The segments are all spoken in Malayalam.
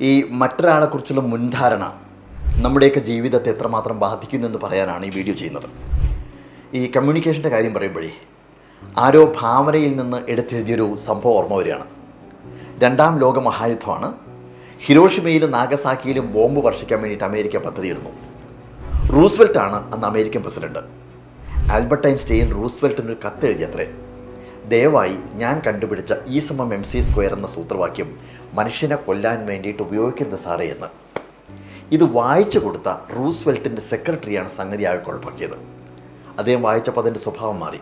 ഈ മറ്റൊരാളെക്കുറിച്ചുള്ള മുൻധാരണ നമ്മുടെയൊക്കെ ജീവിതത്തെ എത്രമാത്രം ബാധിക്കുന്നു എന്ന് പറയാനാണ് ഈ വീഡിയോ ചെയ്യുന്നത്. ഈ കമ്മ്യൂണിക്കേഷന്റെ കാര്യം പറയുമ്പോഴേ ആരോ ഭാവനയിൽ നിന്ന് എടുത്തെഴുതിയൊരു സംഭവം ഓർമ്മ വരികയാണ്. രണ്ടാം ലോക മഹായുദ്ധമാണ് ഹിരോഷിമയിലും നാഗസാക്കിയിലും ബോംബ് വർഷിക്കാൻ വേണ്ടിയിട്ട് അമേരിക്ക പദ്ധതിയിടുന്നു. റൂസ്വെൽട്ടാണ് അന്ന് അമേരിക്കൻ പ്രസിഡന്റ്. ആൽബർട്ട് ഐൻസ്റ്റൈൻ റൂസ്വെൽറ്റിനൊരു കത്തെഴുതിയത്രേ. ദയവായി ഞാൻ കണ്ടുപിടിച്ച ഈ സമം എം സി സ്ക്വയർ എന്ന സൂത്രവാക്യം മനുഷ്യനെ കൊല്ലാൻ വേണ്ടിയിട്ട് ഉപയോഗിക്കരുത് സാറേ എന്ന്. ഇത് വായിച്ചു കൊടുത്ത റൂസ്വെൽട്ടിന്റെ സെക്രട്ടറിയാണ് സംഗതി ആകെ കുഴപ്പാക്കിയത് അദ്ദേഹം വായിച്ചപ്പോൾ അതിന്റെ സ്വഭാവം മാറി.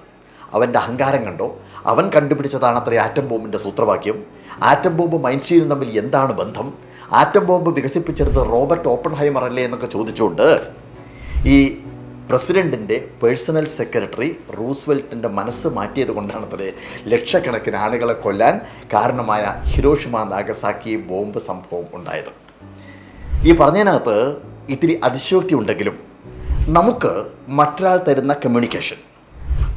അവന്റെ അഹങ്കാരം കണ്ടോ? അവൻ കണ്ടുപിടിച്ചതാണ് അത്ര ആറ്റം ബോംബിന്റെ സൂത്രവാക്യം. ആറ്റം ബോംബ് മൈൻസീനും തമ്മിൽ എന്താണ് ബന്ധം? ആറ്റം ബോംബ് വികസിപ്പിച്ചെടുത്ത് റോബർട്ട് ഓപ്പൺഹൈമർ അല്ലേ എന്നൊക്കെ ചോദിച്ചുകൊണ്ട് ഈ പ്രസിഡന്റിന്റെ പേഴ്സണൽ സെക്രട്ടറി റൂസ്വെൽറ്റിന്റെ മനസ്സ് മാറ്റിയത് കൊണ്ടാണത്രേ ലക്ഷക്കണക്കിന് ആളുകളെ കൊല്ലാൻ കാരണമായ ഹിരോഷിമ നാഗസാക്കി ബോംബ് സംഭവം ഉണ്ടായത്. ഈ പറഞ്ഞതിനകത്ത് ഇത്തിരി അതിശയോക്തി ഉണ്ടെങ്കിലും നമുക്ക് മറ്റൊരാൾ തരുന്ന കമ്മ്യൂണിക്കേഷൻ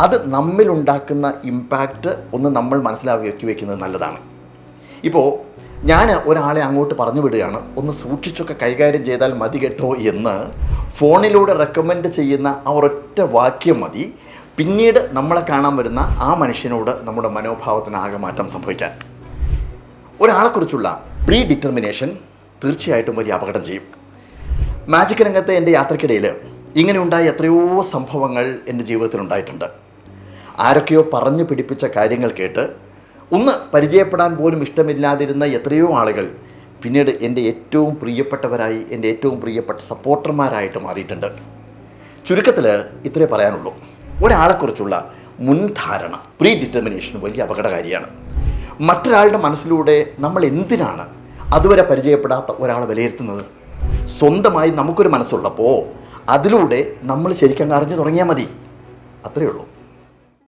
അത് നമ്മിലുണ്ടാക്കുന്ന ഇമ്പാക്റ്റ് ഒന്ന് നമ്മൾ മനസ്സിലാക്കി വെക്കുന്നത് നല്ലതാണ്. ഇപ്പോൾ ഞാൻ ഒരാളെ അങ്ങോട്ട് പറഞ്ഞു വിടുകയാണ്. ഒന്ന് സൂക്ഷിച്ചൊക്കെ കൈകാര്യം ചെയ്താൽ മതി കേട്ടോ എന്ന് ഫോണിലൂടെ റെക്കമെൻഡ് ചെയ്യുന്ന ആ ഒരൊറ്റ വാക്യം മതി. പിന്നീട് നമ്മളെ കാണാൻ വരുന്ന ആ മനുഷ്യനോട് നമ്മുടെ മനോഭാവത്തിന് ആകെ മാറ്റം സംഭവിക്കാൻ. ഒരാളെക്കുറിച്ചുള്ള പ്രീ ഡിറ്റർമിനേഷൻ തീർച്ചയായിട്ടും വലിയ അപകടം ചെയ്യും. മാജിക് രംഗത്തെ എന്റെ യാത്രക്കിടയിൽ ഇങ്ങനെ ഉണ്ടായ എത്രയോ സംഭവങ്ങൾ എന്റെ ജീവിതത്തിൽ ഉണ്ടായിട്ടുണ്ട്. ആരൊക്കെയോ പറഞ്ഞു പിടിപ്പിച്ച കാര്യങ്ങൾ കേട്ട് ഒന്ന് പരിചയപ്പെടാൻ പോലും ഇഷ്ടമില്ലാതിരുന്ന എത്രയോ ആളുകൾ പിന്നീട് എന്റെ ഏറ്റവും പ്രിയപ്പെട്ടവരായി എന്റെ ഏറ്റവും പ്രിയപ്പെട്ട സപ്പോർട്ടർമാരായിട്ട് മാറിയിട്ടുണ്ട്. ചുരുക്കത്തിൽ ഇത്രേ പറയാനുള്ളൂ. ഒരാളെക്കുറിച്ചുള്ള മുൻധാരണ പ്രീ ഡിറ്റർമിനേഷൻ വലിയ അപകടകാരിയാണ്. മറ്റൊരാളുടെ മനസ്സിലൂടെ നമ്മൾ എന്തിനാണ് അതുവരെ പരിചയപ്പെടാത്ത ഒരാളെ വിലയിരുത്തുന്നത്? സ്വന്തമായി നമുക്കൊരു മനസ്സുള്ളപ്പോൾ അതിലൂടെ നമ്മൾ ശരിക്കും അറിഞ്ഞു തുടങ്ങിയാൽ മതി. അത്രയേ ഉള്ളൂ.